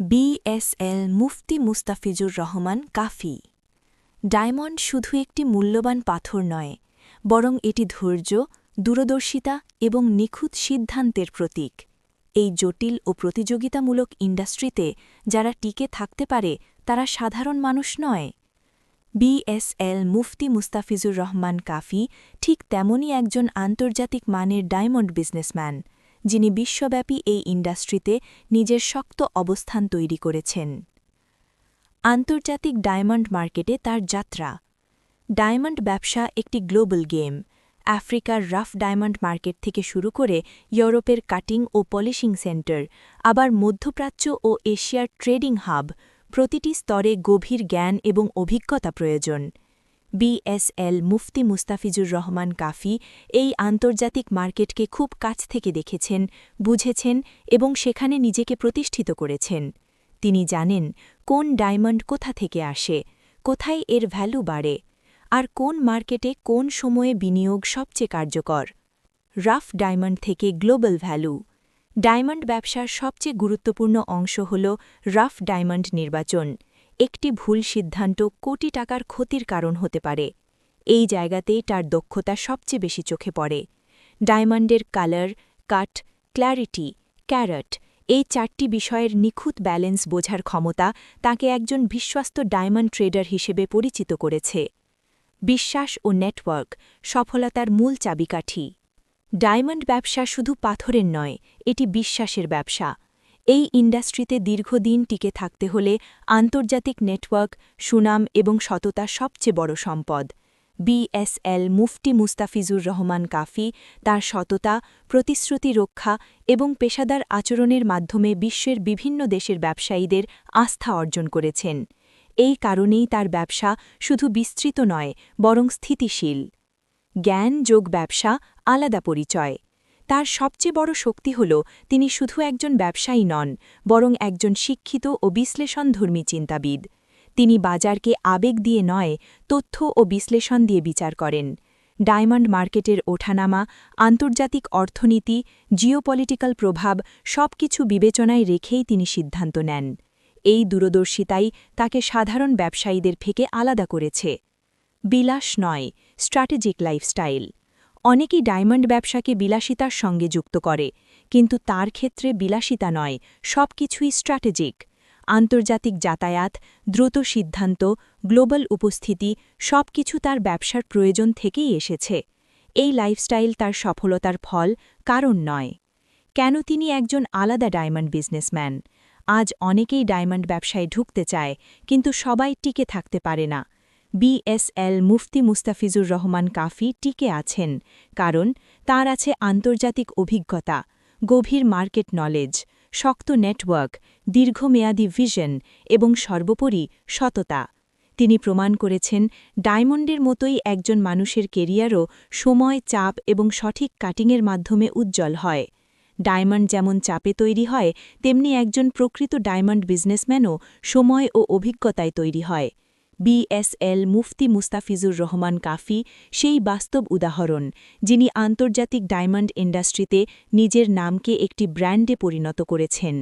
BSL মুফতি Mustafizur Rahman Kafi. Diamond শুধু একটি মূল্যবান পাথর নয়, বরং এটি ধৈর্য, দূরদর্শিতা এবং নিখুঁত সিদ্ধান্তের প্রতীক। এই জটিল ও প্রতিযোগিতামূলক ইন্ডাস্ট্রিতে যারা টিকে থাকতে পারে, তারা সাধারণ মানুষ নয়। বিএসএল মুফতি মুস্তাফিজুর রহমান কাফি ঠিক তেমনই একজন আন্তর্জাতিক মানের ডায়মন্ড বিজনেসম্যান। যিনি বিশ্বব্যাপী এই ইন্ডাস্ট্রিতে নিজের শক্ত অবস্থান তৈরি করেছেন। আন্তর্জাতিক ডায়মন্ড মার্কেটে তার যাত্রা। ডায়মন্ড ব্যবসা একটি গ্লোবাল গেম। আফ্রিকার রাফ ডায়মন্ড মার্কেট থেকে শুরু করে ইউরোপের কাটিং ও পলিশিং সেন্টার, আবার মধ্যপ্রাচ্য ও এশিয়ার ট্রেডিং হাব, প্রতিটি স্তরে গভীর জ্ঞান এবং অভিজ্ঞতা প্রয়োজন। বিএসএল মুফতি মুস্তাফিজুর রহমান কাফি এই আন্তর্জাতিক মার্কেটকে খুব কাছ থেকে দেখেছেন, বুঝেছেন এবং সেখানে নিজেকে প্রতিষ্ঠিত করেছেন। তিনি জানেন কোন ডায়মন্ড কোথা থেকে আসে, কোথায় এর ভ্যালু বাড়ে, আর কোন মার্কেটে কোন সময়ে বিনিয়োগ সবচেয়ে কার্যকর। রাফ ডায়মন্ড থেকে গ্লোবাল ভ্যালু। ডায়মন্ড ব্যবসার সবচেয়ে গুরুত্বপূর্ণ অংশ হল রাফ ডায়মন্ড নির্বাচন। একটি ভুল সিদ্ধান্ত কোটি টাকার ক্ষতির কারণ হতে পারে। এই জায়গাতেই তার দক্ষতা সবচেয়ে বেশি চোখে পড়ে। ডায়মন্ডের কালার কাট ক্ল্যারিটি, ক্যারট এই চারটি বিষয়ের নিখুঁত ব্যালেন্স বোঝার ক্ষমতা তাকে একজন বিশ্বস্ত ডায়মন্ড ট্রেডার হিসেবে পরিচিত করেছে। বিশ্বাস ও নেটওয়ার্ক সফলতার মূল চাবিকাঠি। ডায়মন্ড ব্যবসা শুধু পাথরের নয়, এটি বিশ্বাসের ব্যবসা। এই ইন্ডাস্ট্রিতে দীর্ঘদিন টিকে থাকতে হলে আন্তর্জাতিক নেটওয়ার্ক, সুনাম এবং সততা সবচেয়ে বড় সম্পদ। বিএসএল মুফতি মুস্তাফিজুর রহমান কাফি তার সততা, প্রতিশ্রুতি রক্ষা এবং পেশাদার আচরণের মাধ্যমে বিশ্বের বিভিন্ন দেশের ব্যবসায়ীদের আস্থা অর্জন করেছেন। এই কারণেই তার ব্যবসা শুধু বিস্তৃত নয়, বরং স্থিতিশীল। জ্ঞান যোগ ব্যবসা আলাদা পরিচয়। তার সবচেয়ে বড় শক্তি হল, তিনি শুধু একজন ব্যবসায়ী নন, বরং একজন শিক্ষিত ও বিশ্লেষণধর্মী চিন্তাবিদ। তিনি বাজারকে আবেগ দিয়ে নয়, তথ্য ও বিশ্লেষণ দিয়ে বিচার করেন। ডায়মন্ড মার্কেটের ওঠানামা, আন্তর্জাতিক অর্থনীতি, জিওপলিটিক্যাল প্রভাব সবকিছু বিবেচনায় রেখেই তিনি সিদ্ধান্ত নেন। এই দূরদর্শিতাই তাকে সাধারণ ব্যবসায়ীদের থেকে আলাদা করেছে। বিলাস নয়, স্ট্র্যাটেজিক লাইফস্টাইল। অনেকেই ডায়মন্ড ব্যবসাকে বিলাসিতার সঙ্গে যুক্ত করে, কিন্তু তার ক্ষেত্রে বিলাসিতা নয় সব কিছুই স্ট্র্যাটেজিক। আন্তর্জাতিক যাতায়াত, দ্রুত সিদ্ধান্ত, গ্লোবাল উপস্থিতি সব কিছু তার ব্যবসার প্রয়োজন থেকেই এসেছে। এই লাইফস্টাইল তার সফলতার ফল, কারণ নয়। কেন তিনি একজন আলাদা ডায়মন্ড বিজনেসম্যান? আজ অনেকেই ডায়মন্ড ব্যবসায় ঢুকতে চায়, কিন্তু সবাই টিকে থাকতে পারে না। বিএসএল মুফতি মুস্তাফিজুর রহমান কাফি টিকে আছেন, কারণ তার আছে আন্তর্জাতিক অভিজ্ঞতা, গভীর মার্কেট নলেজ, শক্ত নেটওয়ার্ক, দীর্ঘমেয়াদী ভিশন এবং সর্বোপরি সততা। তিনি প্রমাণ করেছেন, ডায়মন্ডের মতোই একজন মানুষের কেরিয়ারও সময়, চাপ এবং সঠিক কাটিংয়ের মাধ্যমে উজ্জ্বল হয়। ডায়মন্ড যেমন চাপে তৈরি হয়, তেমনি একজন প্রকৃত ডায়মন্ড বিজনেসম্যানও সময় ও অভিজ্ঞতায় তৈরি হয়। বিএসএল মুফতি মুস্তাফিজুর রহমান কাফি সেই বাস্তব উদাহরণ, যিনি আন্তর্জাতিক ডায়মন্ড ইন্ডাস্ট্রিতে নিজের নামকে একটি ব্র্যান্ডে পরিণত করেছেন।